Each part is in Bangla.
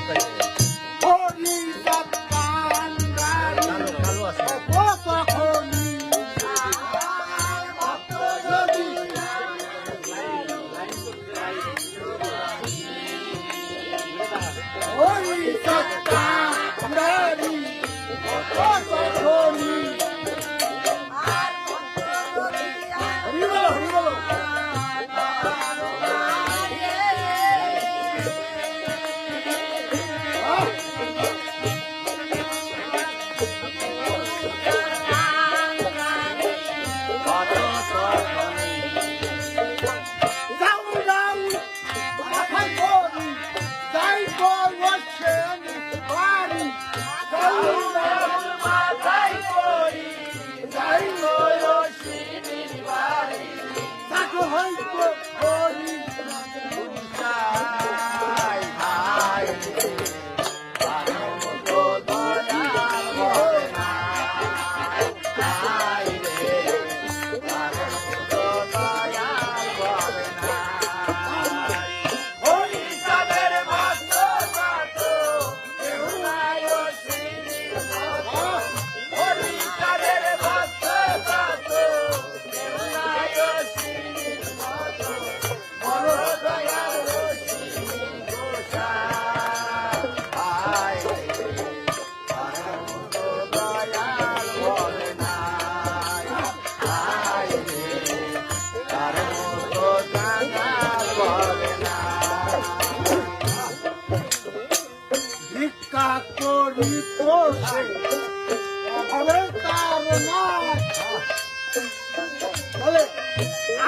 Oh, Holy Santa!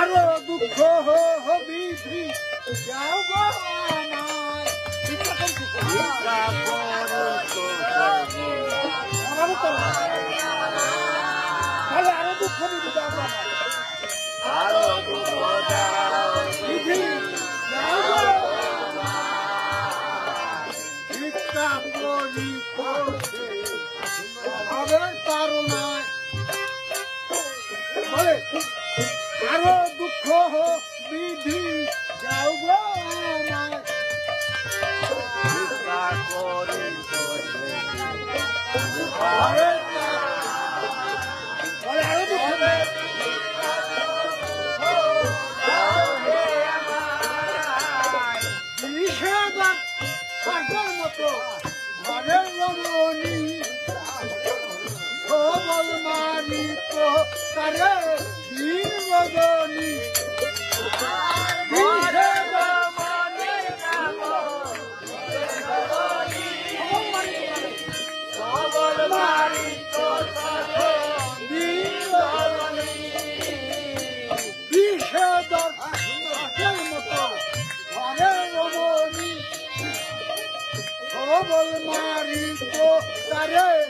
আরও দুঃখ হবি যাও। গো আমার আরও দুঃখ দিবি আরও দুঃখ হোক বিধি যাও গো Hare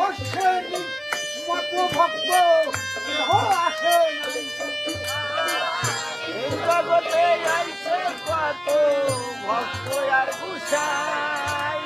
বর্ষের মত ভক্ত কেহ আসে। এই জগতে ভক্ত আর গুসাই